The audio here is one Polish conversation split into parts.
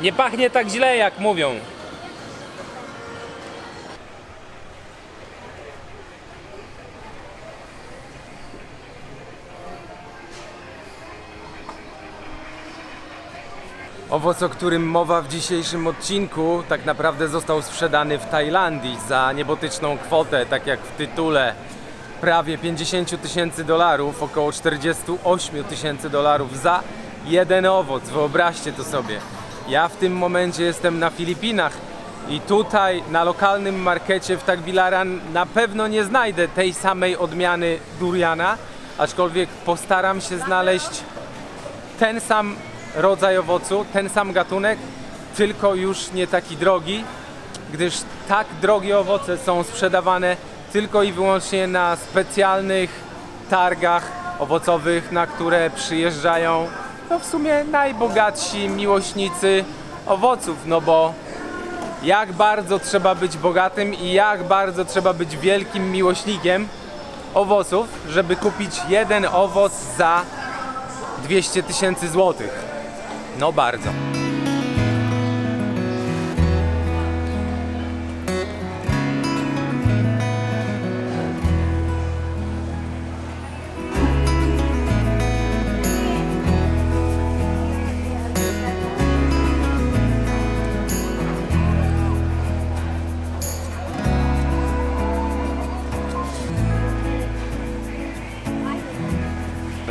Nie pachnie tak źle, jak mówią. Owoc, o którym mowa w dzisiejszym odcinku, tak naprawdę został sprzedany w Tajlandii za niebotyczną kwotę, tak jak w tytule, prawie 50 tysięcy dolarów, około 48 tysięcy dolarów za jeden owoc. Wyobraźcie to sobie. Ja w tym momencie jestem na Filipinach i tutaj na lokalnym markecie w Tagbilaran na pewno nie znajdę tej samej odmiany duriana, aczkolwiek postaram się znaleźć ten sam rodzaj owocu, ten sam gatunek, tylko już nie taki drogi, gdyż tak drogie owoce są sprzedawane tylko i wyłącznie na specjalnych targach owocowych, na które przyjeżdżają no w sumie najbogatsi miłośnicy owoców, no bo jak bardzo trzeba być bogatym i jak bardzo trzeba być wielkim miłośnikiem owoców, żeby kupić jeden owoc za 200 tysięcy złotych. No bardzo.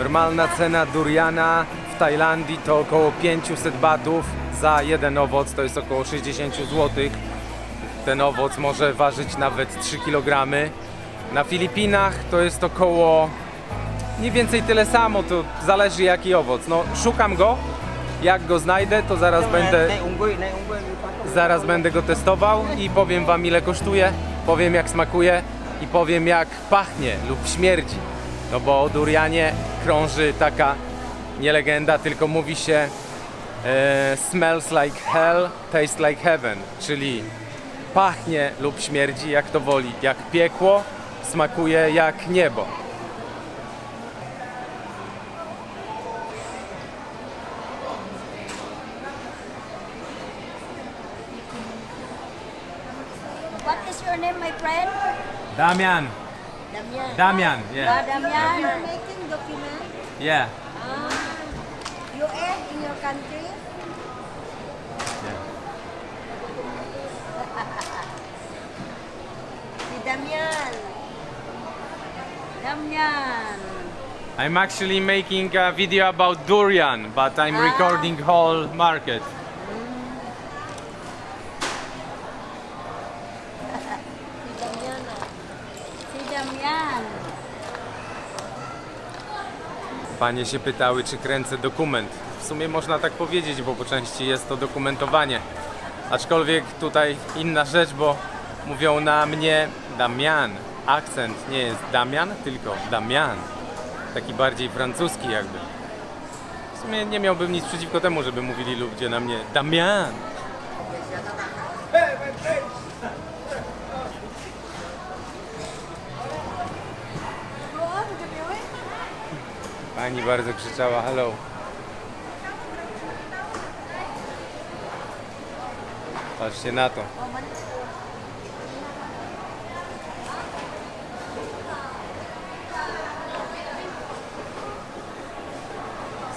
Normalna cena duriana w Tajlandii to około 500 batów za jeden owoc, to jest około 60 zł. Ten owoc może ważyć nawet 3 kg. Na Filipinach to jest około mniej więcej tyle samo, to zależy jaki owoc. No, szukam go, jak go znajdę, to zaraz będę. Zaraz będę go testował i powiem wam ile kosztuje, powiem jak smakuje i powiem jak pachnie lub śmierdzi. No bo o durianie krąży taka nie legenda, tylko mówi się e, smells like hell, tastes like heaven, czyli pachnie lub śmierdzi jak to woli, jak piekło, smakuje jak niebo. What is your name, my friend? Damian, Damian. Damian, Ah, yeah, Damian. You're making document. yeah. Ah, you add in your country. Si Damian. Damian. I'm actually making a video about durian, but I'm Ah. recording whole market. Damian. Panie się pytały, czy kręcę dokument. W sumie można tak powiedzieć, bo po części jest to dokumentowanie. Aczkolwiek tutaj inna rzecz, bo mówią na mnie Damian. Akcent nie jest Damian, tylko Damian. Taki bardziej francuski jakby. W sumie nie miałbym nic przeciwko temu, żeby mówili ludzie na mnie Damian. Pani bardzo krzyczała hello. Patrzcie na to.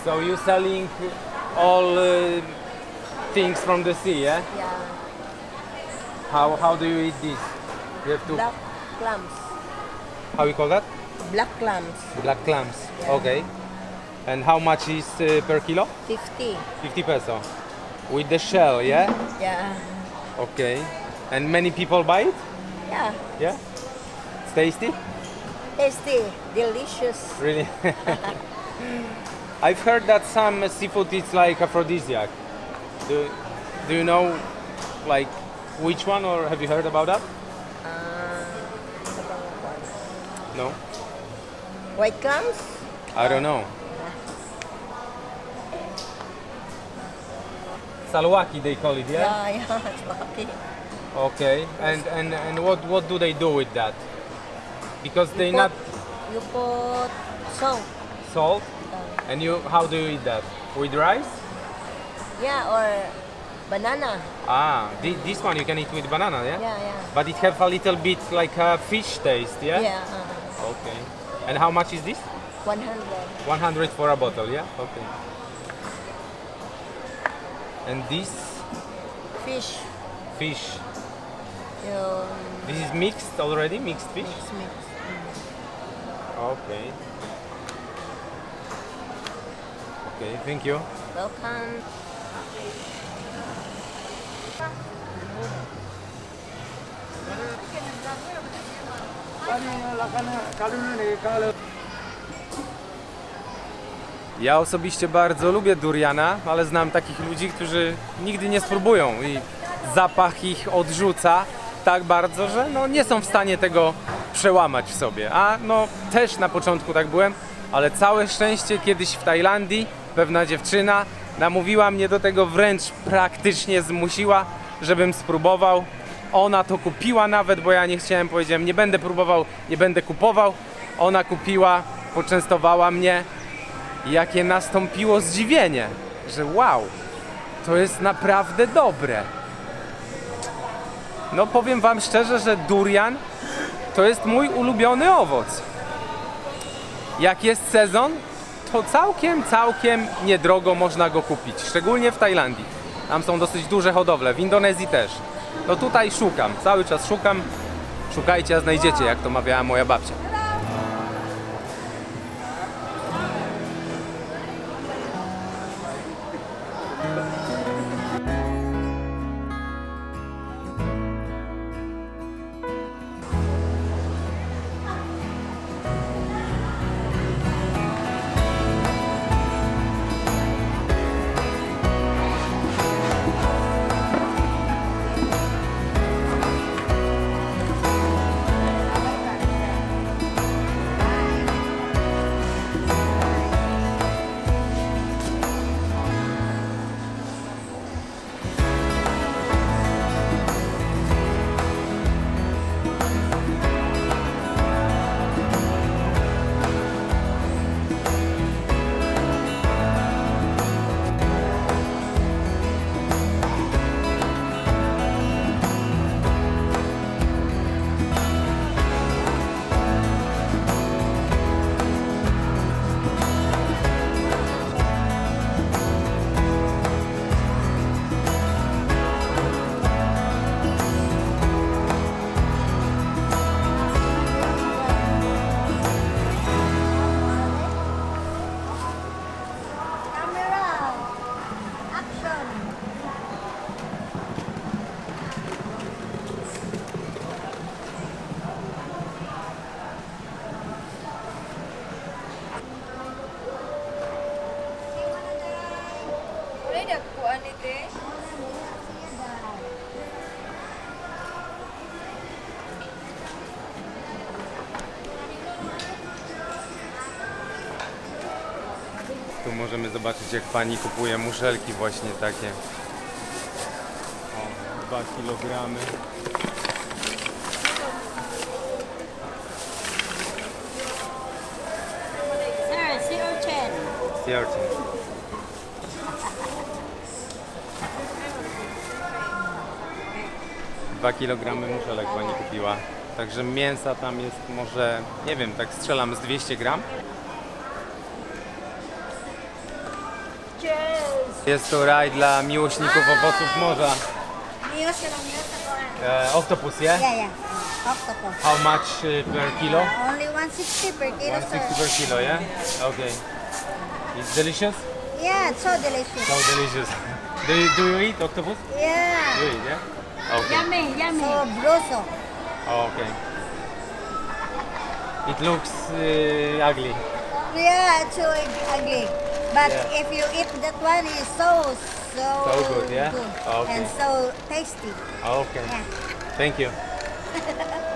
So you selling all uh, things from the sea, yeah? Yeah. How how do you eat this? You have to Black clams. how you call that? Black clams. Black clams. Yeah. Okay. And how much is uh, per kilo? 50. 50 peso. With the shell, yeah? Yeah. Okay. And many people buy it? Yeah. Yeah? It's tasty? Tasty. Delicious. Really? I've heard that some seafood is like aphrodisiac. Do, do you know like which one or have you heard about that? Ah. No? White clams? I don't know. Salwaki they call it, yeah? Yeah, yeah. It's okay. Okay. And and and what what do they do with that? Because they not You put salt. salt Uh, and you how do you eat that? With rice? yeah, or Banana. Ah, thi- this one you can eat with banana, yeah? Yeah, yeah. But it have a little bit like a fish taste, yeah? Yeah. uh, Okay. And how much is this? 100. 100 for a bottle, yeah? Okay. And this Fish. fish, Yung this is mixed already, mixed fish? mix mix. Mm. Okay. Okay, thank you. Welcome. Ja osobiście bardzo lubię duriana, ale znam takich ludzi, którzy nigdy nie spróbują i zapach ich odrzuca tak bardzo, że no nie są w stanie tego przełamać w sobie. A no też na początku tak byłem, ale całe szczęście kiedyś w Tajlandii pewna dziewczyna namówiła mnie do tego, wręcz praktycznie zmusiła, żebym spróbował. Ona to kupiła nawet, bo ja nie chciałem, powiedziałem, nie będę próbował, nie będę kupował. Ona kupiła, poczęstowała mnie jakie nastąpiło zdziwienie, że wow, to jest naprawdę dobre. No powiem wam szczerze, że durian to jest mój ulubiony owoc. Jak jest sezon, to całkiem, całkiem niedrogo można go kupić, szczególnie w Tajlandii. Tam są dosyć duże hodowle, w Indonezji też. No tutaj szukam, cały czas szukam. Szukajcie, a znajdziecie, jak to mawiała moja babcia. Możemy zobaczyć, jak pani kupuje muszelki właśnie takie. O, 2 kilogramy. Sir, zero ten. Stwierdzę. Dwa kilogramy muszelek pani kupiła. Także mięsa tam jest może, nie wiem, tak strzelam z 200 gram. Jest to raj dla miłośników owoców morza. Miyos ka lang miyos ako. E, octopus, yeah? Yeah, yeah. Octopus. How much e, per kilo? Only 160 per kilo, 160 per kilo, yeah? Okay. It's delicious? Yeah, it's so delicious. So delicious. do, you, do you eat octopus? Yeah. You eat, yeah? Okay. Yummy, yummy. So broso. Okay. It looks uh, ugly. Yeah, it's so ugly. But yeah. if you eat that one, it's so, so, so good, yeah? Good okay. And so tasty. Okay. Yeah. Thank you.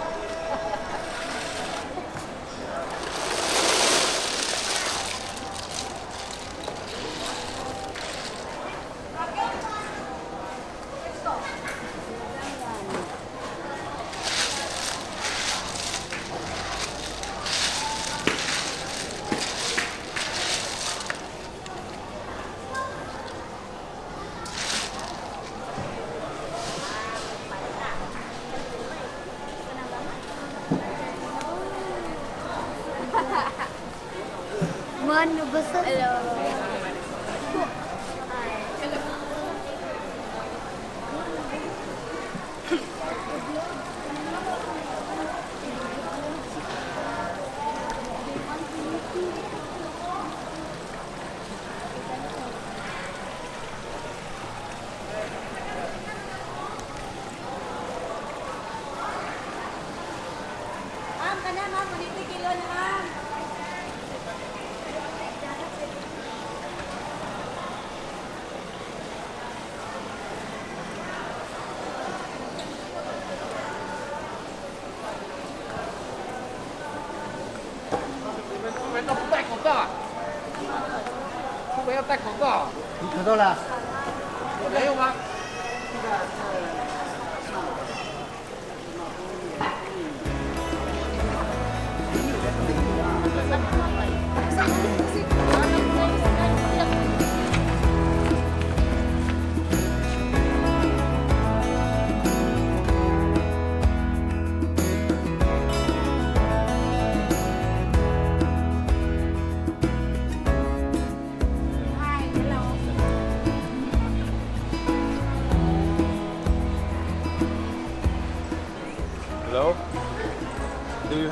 你可到了。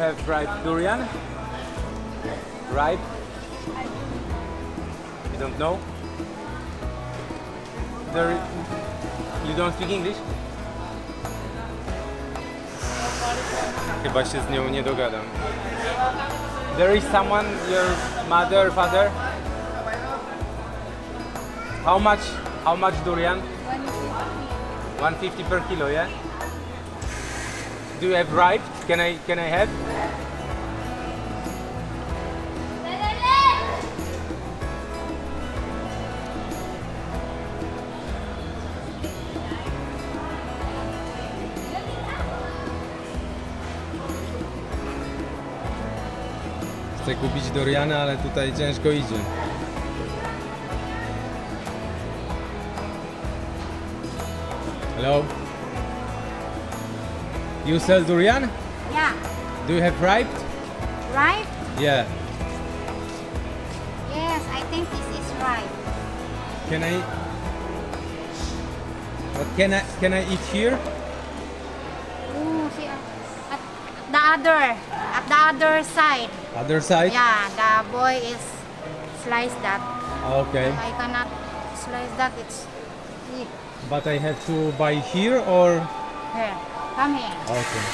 Have ripe durian? Ripe? You don't know? You don't speak English? Chyba się z nią nie dogadam. There is someone, your mother, father? How much, how much durian? 150 per kilo, yeah? Do you have ripe? Can I can I have? Chcę kupić Doriana, ale tutaj ciężko idzie. Hello? You sell durian? Yeah, Do you have ripe? right? Yeah. Yes, I think this is right. Can I? What can I can I eat here? Ooh, see, uh, at the other, at the other side. Other side? Yeah, the boy is slice that. Okay. I cannot slice that. It's eat. But I have to buy here or? Here, come here. Okay.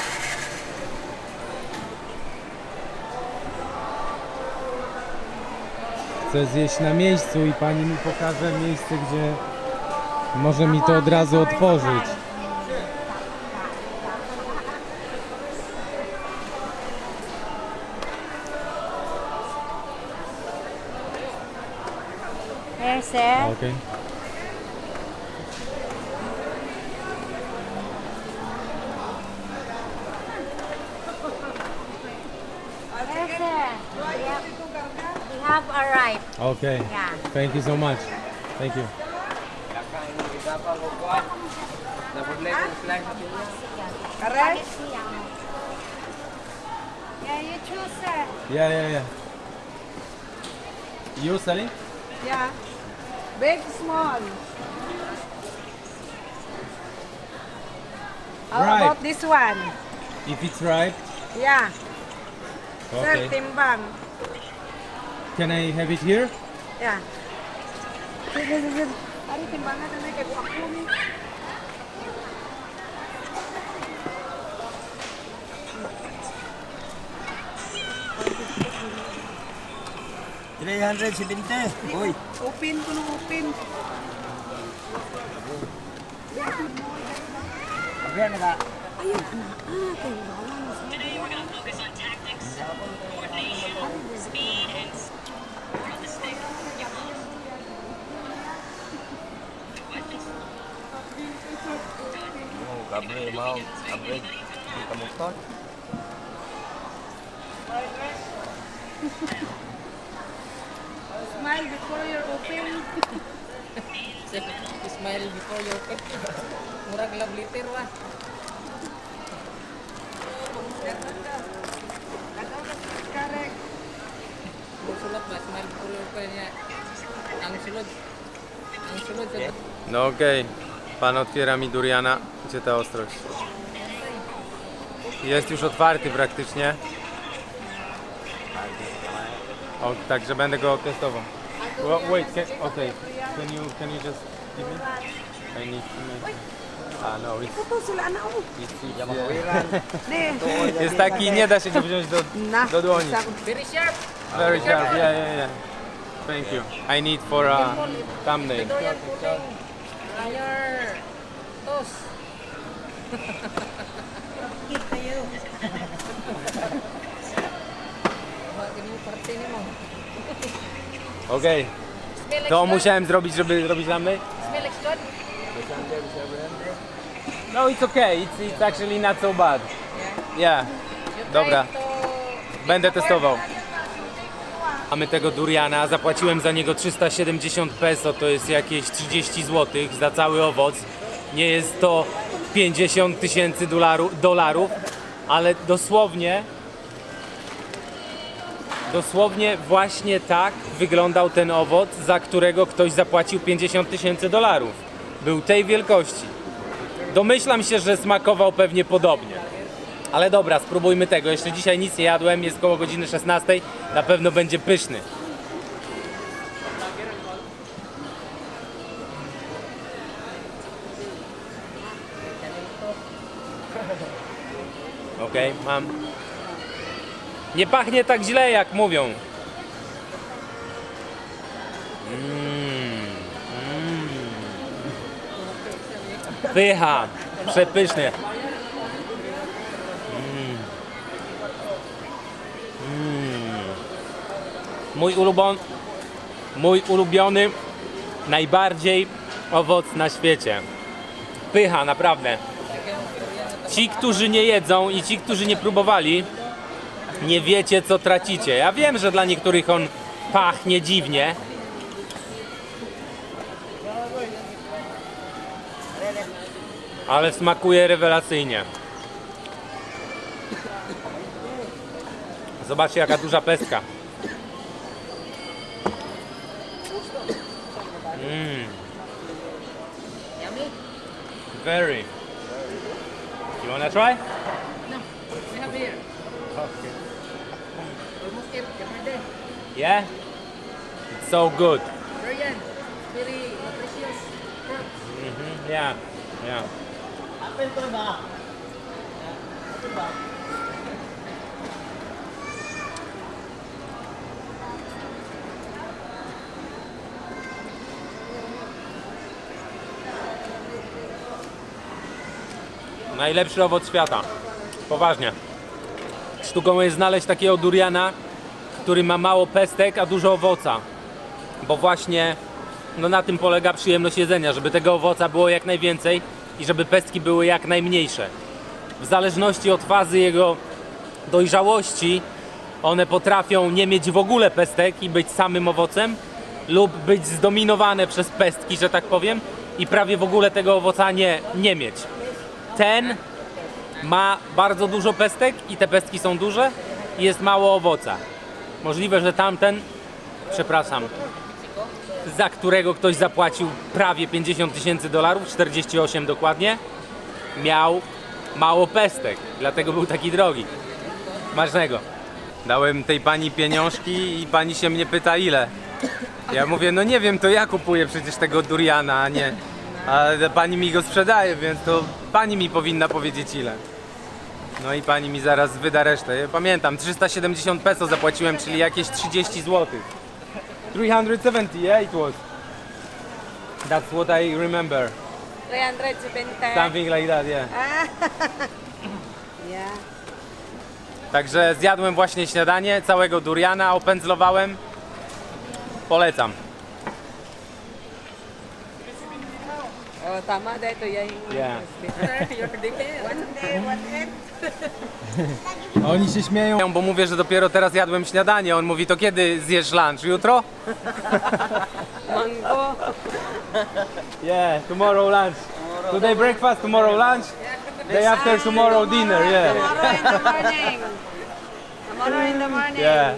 Chcę zjeść na miejscu i pani mi pokaże miejsce, gdzie może mi to od razu otworzyć. Sir. Okay. Here, sir. We have, we have arrived. Okay. Yeah. Thank you so much. Thank you. Correct? Yeah, you choose, sir. Yeah, yeah, yeah. You selling? Yeah. Big, small. How Right. about this one? If it's ripe, Yeah. Sir, okay. timbang. Can I have it here? Yeah. Sige, sige. Ari, timbangan na na kay ni. 370. Uy. Open ko nung open. Okay, naka. Ayun, anak. Ah, ah kayo ba? Today we're gonna focus tactics, speed, and world the stick. Oh, gabre, mau. Gabre. Kita motor. Bye. Smile before you're open. Smile before you open. Murag love letter wa. Correct. sulod ba? Smile color pa niya. Ang sulod. Ang sulod sa No okej, pan otwiera mi duriana. Gdzie ta ostrość? Jest już otwarty praktycznie. O, także będę go testował. Well, wait, can, okay. Can you can you just give me? I need to make. Ah no, it's, Ito sila na oh. it's, Yan it's. Jest taki, nie da się go wziąć do, Na. do dłoni. Very sharp. Very sharp, yeah, yeah, yeah. Thank you. I need for a thumbnail. Your toast. Bakit mo parte ni mo? Okej, to musiałem zrobić, żeby robić thumbnail? Smell like Scott? No, it's okay. It's, it's actually not so bad. Yeah, Dobra. będę testował. Mamy tego duriana, zapłaciłem za niego 370 peso, to jest jakieś 30 zł za cały owoc. Nie jest to 50 tysięcy dolaru- dolarów, ale dosłownie dosłownie właśnie tak wyglądał ten owoc, za którego ktoś zapłacił 50 tysięcy dolarów. Był tej wielkości. Domyślam się, że smakował pewnie podobnie. Ale dobra, spróbujmy tego. Jeszcze dzisiaj nic nie jadłem, jest koło godziny 16. Na pewno będzie pyszny. Okej, mam. Nie pachnie tak źle, jak mówią. Mm, mm. Pycha, przepyszny. Mój ulubiony, mój ulubiony, najbardziej owoc na świecie. Pycha, naprawdę. Ci, którzy nie jedzą i ci, którzy nie próbowali, nie wiecie, co tracicie. Ja wiem, że dla niektórych on pachnie dziwnie. Ale smakuje rewelacyjnie. Zobaczcie, jaka duża pestka. Mm. Very. You wanna try? No. We have here. Okay. Day. Yeah? It's so good. Durian. Very nutritious fruit. Mhm, Yeah, yeah. Najlepszy owoc świata. Poważnie. Sztuką jest znaleźć takiego duriana, który ma mało pestek, a dużo owoca. Bo właśnie no na tym polega przyjemność jedzenia, żeby tego owoca było jak najwięcej i żeby pestki były jak najmniejsze. W zależności od fazy jego dojrzałości, one potrafią nie mieć w ogóle pestek i być samym owocem, lub być zdominowane przez pestki, że tak powiem, i prawie w ogóle tego owoca nie, nie mieć. Ten ma bardzo dużo pestek i te pestki są duże i jest mało owoca. Możliwe, że tamten, przepraszam, za którego ktoś zapłacił prawie 50 tysięcy dolarów, 48 dokładnie, miał mało pestek, dlatego był taki drogi. Smacznego. Dałem tej pani pieniążki i pani się mnie pyta ile. Ja mówię, no nie wiem, to ja kupuję przecież tego duriana, a nie. A pani mi go sprzedaje, więc to pani mi powinna powiedzieć ile. No i pani mi zaraz wyda resztę. Ja pamiętam, 370 peso zapłaciłem, czyli jakieś 30 złotych. 370, yeah, it was. That's what I remember. 370. Something like that, yeah. Yeah. Także zjadłem właśnie śniadanie, całego duriana, opędzlowałem. Polecam. Oh, tama dahil ito yung Yeah. One day, one day. Oni się śmieją, bo mówię, że dopiero teraz jadłem śniadanie. On mówi, to kiedy zjesz lunch? Jutro? Mango. Yeah, tomorrow lunch. Today breakfast, tomorrow lunch. Day after tomorrow dinner, yeah. Tomorrow in the morning. Tomorrow in the morning. Yeah.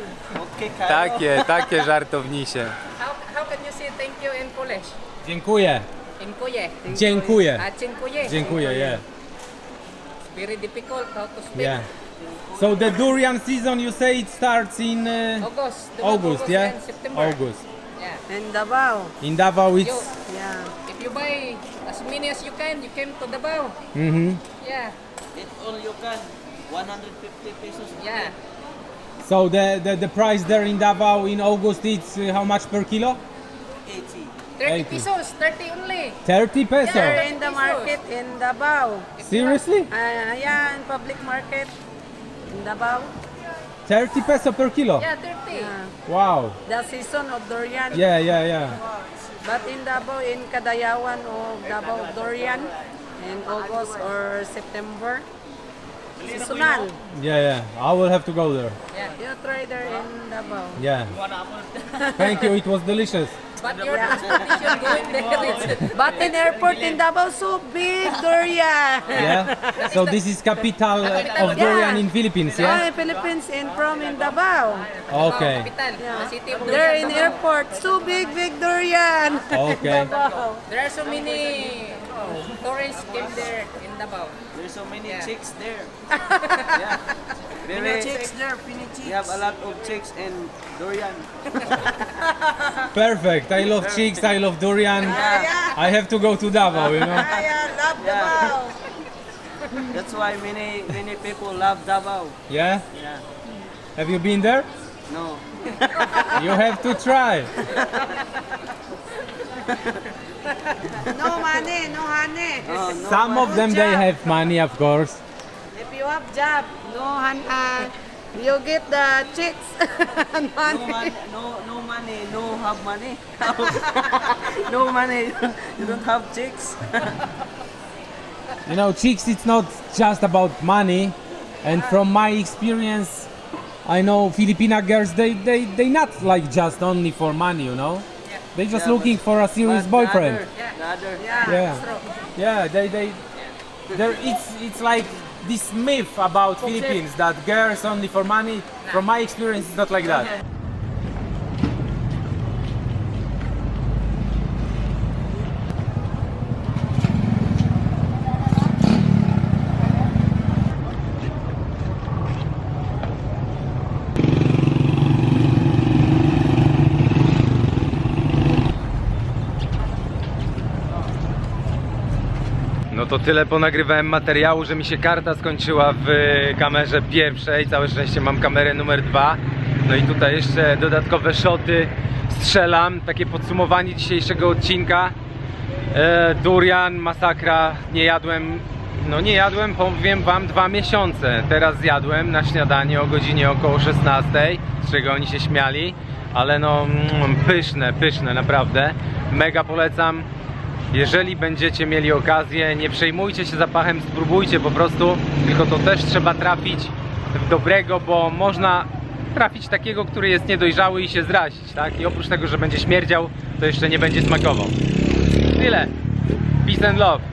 Takie, takie żartownisie. How, how can you say thank you in Polish? Dziękuję. Dziękuję. Dziękuję. Ah, dziękuję. Dziękuję, yeah. It's very difficult how to speak. Yeah. So the durian season you say it starts in uh, August. the month August, yeah? and September. August. Yeah. In Davao. In Davao You, it's Yeah. if you buy as many as you can, you came to Davao. Mhm. Yeah. It all you can. 150 pesos. Yeah. So the, the the price there in Davao in August it's uh, how much per kilo? 80. 30 Eighty. pesos, 30 only. 30 peso. They're in the market in Davao. Seriously? Uh, yeah, in public market in Davao. 30 peso per kilo. Yeah, 30. Yeah. Wow. The season of durian. Yeah, yeah, yeah. But in Davao, in Kadayawan of Davao durian in August or September. Seasonal. Yeah, yeah. I will have to go there. Yeah. You try there in Davao. Yeah. Thank you. It was delicious. But your transportation going there, it's But in airport in Davao, so big durian. Yeah. So this is capital uh, of durian in Philippines, Yeah, yeah? in Philippines and from in Davao. Okay. capital. Yeah. The city of There Durian, in airport, so big, big durian. Okay. There are so many tourists came there in Davao. There's so many Yeah. chicks there. yeah. Very chicks there, Pini We have a lot of chicks and Durian. Perfect. I love chicks. I love durian. Ah, I have to go to Davao, you know? Ah, yeah, love Yeah. Davao. That's why many many people love Davao. Yeah? Yeah. Have you been there? No. You have to try. No money, no honey. Oh, no. Some of them they have money, of course. If you have job, no honey, uh, you get the chicks and No, money. no, no money, no have money. no money, you don't have chicks. You know, chicks, it's not just about money. And from my experience, I know Filipina girls, they, they, they not like just only for money, you know? They just Yeah, looking for a serious boyfriend. The other, the other. Yeah. Yeah. Yeah, they they there it's it's like this myth about Philippines that girls only for money. From my experience it's not like that. To tyle ponagrywałem materiału, że mi się karta skończyła w kamerze pierwszej. Całe szczęście mam kamerę numer dwa. No i tutaj jeszcze dodatkowe szoty strzelam. Takie podsumowanie dzisiejszego odcinka. E, durian, masakra. Nie jadłem, no nie jadłem, powiem wam, dwa miesiące. Teraz zjadłem na śniadanie o godzinie około 16, z czego oni się śmiali. Ale no, mm, pyszne, pyszne, naprawdę. Mega polecam. Jeżeli będziecie mieli okazję, nie przejmujcie się zapachem, spróbujcie po prostu, tylko to też trzeba trafić w dobrego, bo można trafić takiego, który jest niedojrzały i się zrazić, tak? I oprócz tego, że będzie śmierdział, to jeszcze nie będzie smakował. Tyle. Peace and love.